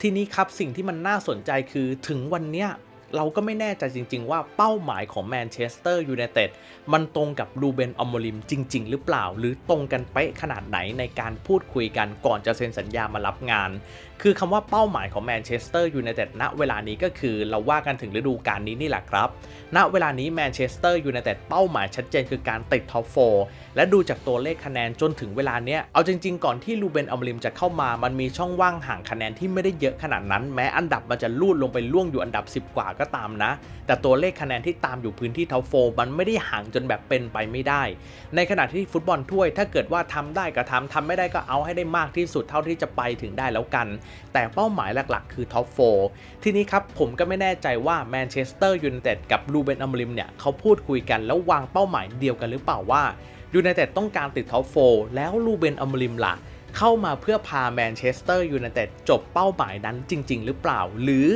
ทีนี้ครับสิ่งที่มันน่าสนใจคือถึงวันเนี้ย เราก็ไม่แน่ใจจริง ๆ ว่าเป้าหมายของแมนเชสเตอร์ยูไนเต็ดมันตรงกับรูเบนอมโมลิมจริง ๆ หรือเปล่า หรือตรงกันเป๊ะขนาดไหนในการพูดคุยกันก่อนจะเซ็นสัญญามารับงาน คือคำว่าเป้าหมายของแมนเชสเตอร์ยูไนเต็ดณเวลานี้ก็คือเราว่ากันถึงฤดูกาลนี้นี่แหละครับ ณเวลานี้แมนเชสเตอร์ยูไนเต็ดเป้าหมายชัดเจนคือการติดท็อปโฟและดูจากตัวเลขคะแนนจนถึงเวลาเนี้ยเอาจริง ๆ ก่อนที่ลูเบนอมริมจะเข้ามามันมีช่องว่างห่างคะแนนที่ไม่ได้เยอะขนาดนั้น แม้อันดับมันจะลูดลงไปล่วงอยู่อันดับ 10 กว่าก็ตามนะ แต่ตัวเลขคะแนนที่ตามอยู่พื้นที่ท็อปโฟมันไม่ได้ห่างจนแบบเป็นไปไม่ได้ ในขณะที่ฟุตบอลถ้วย ถ้าเกิดว่าทำได้ก็ทำทำไม่ได้ก็เอาให้ได้มากที่สุดเท่าที่จะไปถึงได้แล้วกัน แต่เป้าหมายหลักๆ คือท็อปโฟทีนี้ครับผมก็ไม่แน่ใจว่าแมนเชสเตอร์ยูไนเต็ดกับลูเบนอัมริมเนี่ยเขาพูดคุยกันแล้ววางเป้าหมายเดียวกันหรือเปล่าว่ายูไนเต็ดต้องการติดท็อปโฟแล้วลูเบนอัมริมล่ะเข้ามาเพื่อพาแมนเชสเตอร์ยูไนเต็ดจบเป้าหมายนั้นจริง ๆ หรือเปล่า หรือ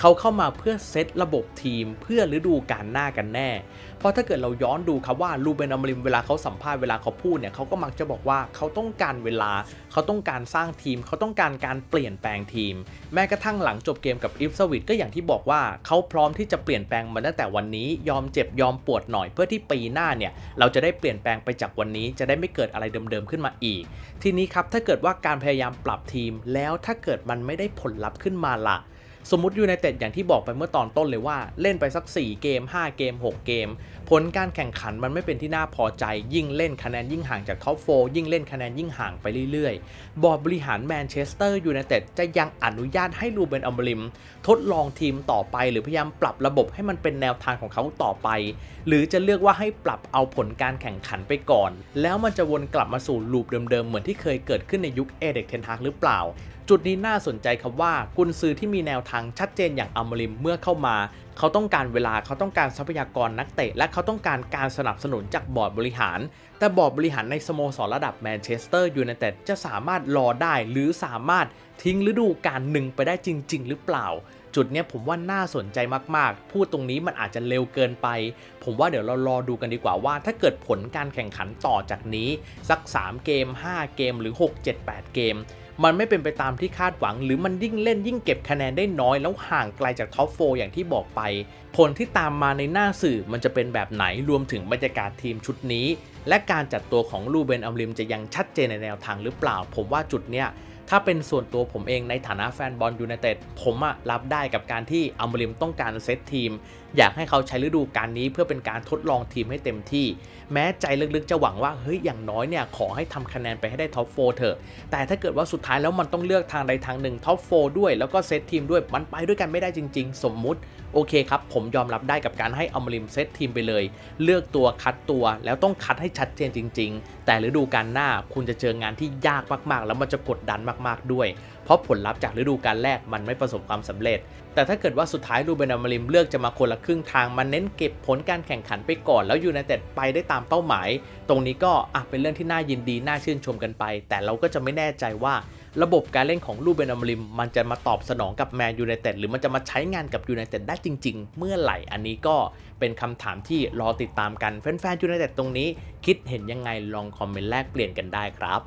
เขาเข้ามาเพื่อเซตระบบทีมเพื่อฤดูกาลหน้ากันแน่ เพราะถ้าเกิดเราย้อนดูครับว่าลูเบนอมริมเวลาเขาสัมภาษณ์เวลาเขาพูดเนี่ยเขาก็มักจะบอกว่าเขาต้องการเวลา เขาต้องการสร้างทีม เขาต้องการการเปลี่ยนแปลงทีม แม้กระทั่งหลังจบเกมกับอิฟสวิตก็อย่างที่บอกว่าเขาพร้อมที่จะเปลี่ยนแปลงมาตั้งแต่วันนี้ยอมเจ็บยอมปวดหน่อยเพื่อที่ปีหน้าเนี่ยเราจะได้เปลี่ยนแปลงไปจากวันนี้จะได้ไม่เกิดอะไรเดิมๆขึ้นมาอีก ทีนี้ครับถ้าเกิดว่าการพยายามปรับทีมแล้วถ้าเกิดมันไม่ได้ผลลัพธ์ขึ้นมาล่ะ สมมติยูไนเต็ดอย่างที่บอกไปเมื่อตอนต้นเลยว่า เล่นไปสัก 4 เกม 5 เกม 6 เกม ผลการแข่งขันมันไม่เป็นที่น่าพอใจ ยิ่งเล่นคะแนนยิ่งห่างจากท็อปโฟยิ่งเล่นคะแนนยิ่งห่างไปเรื่อยๆ บอร์ดบริหารแมนเชสเตอร์ยูไนเต็ดจะยังอนุญาตให้ลูเบนอัมบริม ทดลองทีมต่อไป หรือพยายามปรับระบบให้มันเป็นแนวทางของเขาต่อไป หรือจะเลือกว่าให้ปรับเอาผลการแข่งขันไปก่อน แล้วมันจะวนกลับมาสู่ลูปเดิมๆเหมือนที่เคยเกิดขึ้นในยุคเอเด็กเทนทากหรือเปล่าจุดนี้น่าสนใจครับว่ากุนซือที่มีแนวทางชัดเจนอย่างอัมริมเมื่อเข้ามา เขาต้องการเวลาเขาต้องการทรัพยากรนักเตะ และเขาต้องการการสนับสนุนจากบอร์ดบริหาร แต่บอร์ดบริหารในสโมสรระดับแมนเชสเตอร์ยูไนเต็ดจะสามารถรอได้หรือสามารถทิ้งฤดูกาลหนึ่งไปได้จริง ๆ หรือเปล่า จุดเนี้ยผมว่าน่าสนใจมากๆ พูดตรงนี้มันอาจจะเร็วเกินไป ผมว่าเดี๋ยวเรารอดูกันดีกว่าว่า ถ้าเกิดผลการแข่งขันต่อจากนี้ สัก 3 เกม 5 เกมหรือ 6 7 8 เกม มันไม่เป็นไปตามที่คาดหวัง หรือมันยิ่งเล่นยิ่งเก็บคะแนนได้น้อย แล้วห่างไกลจากท็อปโฟอย่างที่บอกไป ผลที่ตามมาในหน้าสื่อมันจะเป็นแบบไหนรวมถึงบรรยากาศทีมชุดนี้ และการจัดตัวของลูเบนอัมริมจะยังชัดเจนในแนวทางหรือเปล่า ผมว่าจุดเนี้ย ถ้าเป็นส่วนตัวผมเองในฐานะแฟนบอลยูไนเต็ดผมอะรับได้กับการที่อัมบริมต้องการเซตทีม อยากให้เขาใช้ฤดูกาลนี้เพื่อเป็นการทดลองทีมให้เต็มที่ แม้ใจลึกๆจะหวังว่าเฮ้ยอย่างน้อยเนี่ยขอให้ทำคะแนนไปให้ได้ท็อปโฟเถอะ แต่ถ้าเกิดว่าสุดท้ายแล้วมันต้องเลือกทางใดทางหนึ่งท็อปโฟด้วยแล้วก็เซตทีมด้วยมันไปด้วยกันไม่ได้จริง ๆ สมมุติ โอเคครับ ผมยอมรับได้กับการให้อมริมเซตทีมไปเลย เลือกตัวคัดตัวแล้วต้องคัดให้ชัดเจนจริง ๆ แต่ฤดูกาลหน้าคุณจะเจองานที่ยากมากๆ แล้วมันจะกดดันมากๆด้วย เพราะผลลัพธ์จากฤดูกาลแรกมันไม่ประสบความสำเร็จ แต่ถ้าเกิดว่าสุดท้ายลูเบนอมริมเลือกจะมาคนละครึ่งทางมันเน้นเก็บผลการแข่งขันไปก่อน แล้วยูไนเต็ดไปได้ตามเป้าหมาย ตรงนี้ก็อะเป็นเรื่องที่น่ายินดีน่าชื่นชมกันไป แต่เราก็จะไม่แน่ใจว่า ระบบการเล่นของลูเบนอมริม มันจะมาตอบสนองกับแมนยูไนเต็ดหรือมันจะมาใช้งานกับยูไนเต็ดได้จริง ๆ เมื่อไหร่อันนี้ก็เป็นคำถามที่รอติดตามกันแฟนๆยูไนเต็ดตรงนี้ คิดเห็นยังไงลองคอมเมนต์แลกเปลี่ยนกันได้ครับ